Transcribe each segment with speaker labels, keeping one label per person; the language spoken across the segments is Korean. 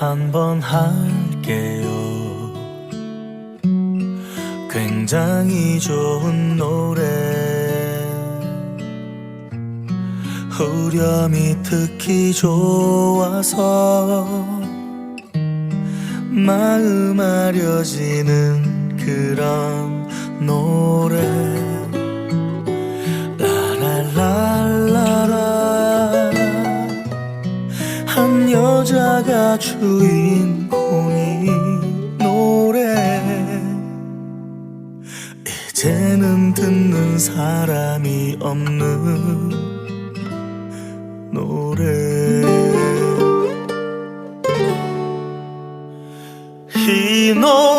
Speaker 1: 한 번 할게요. 굉장히 좋은 노래. 후렴이 특히 좋아서 마음 아려지는 그런 노래. 나가 주인공이 노래. 이제는 듣는 사람이 없는 노래. 이 노래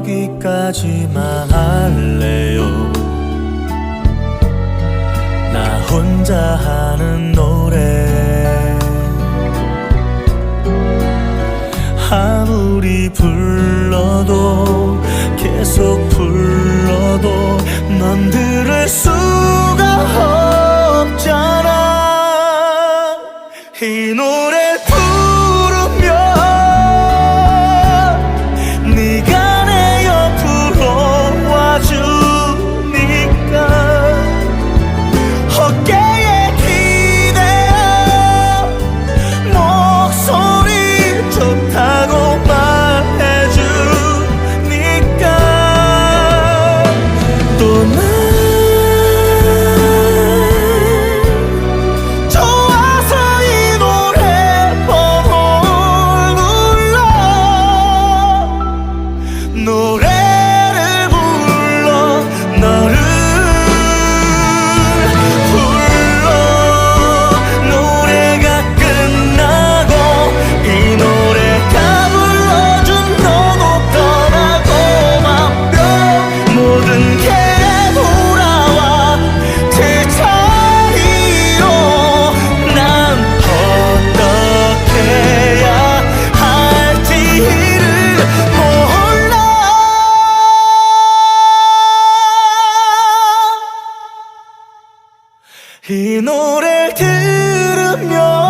Speaker 1: 여기까지만 할래요. 나 혼자 하는 노래. 아무리 불러도 계속 불러도 넌 들을 수가 없잖아. 이 노래 노래 들으면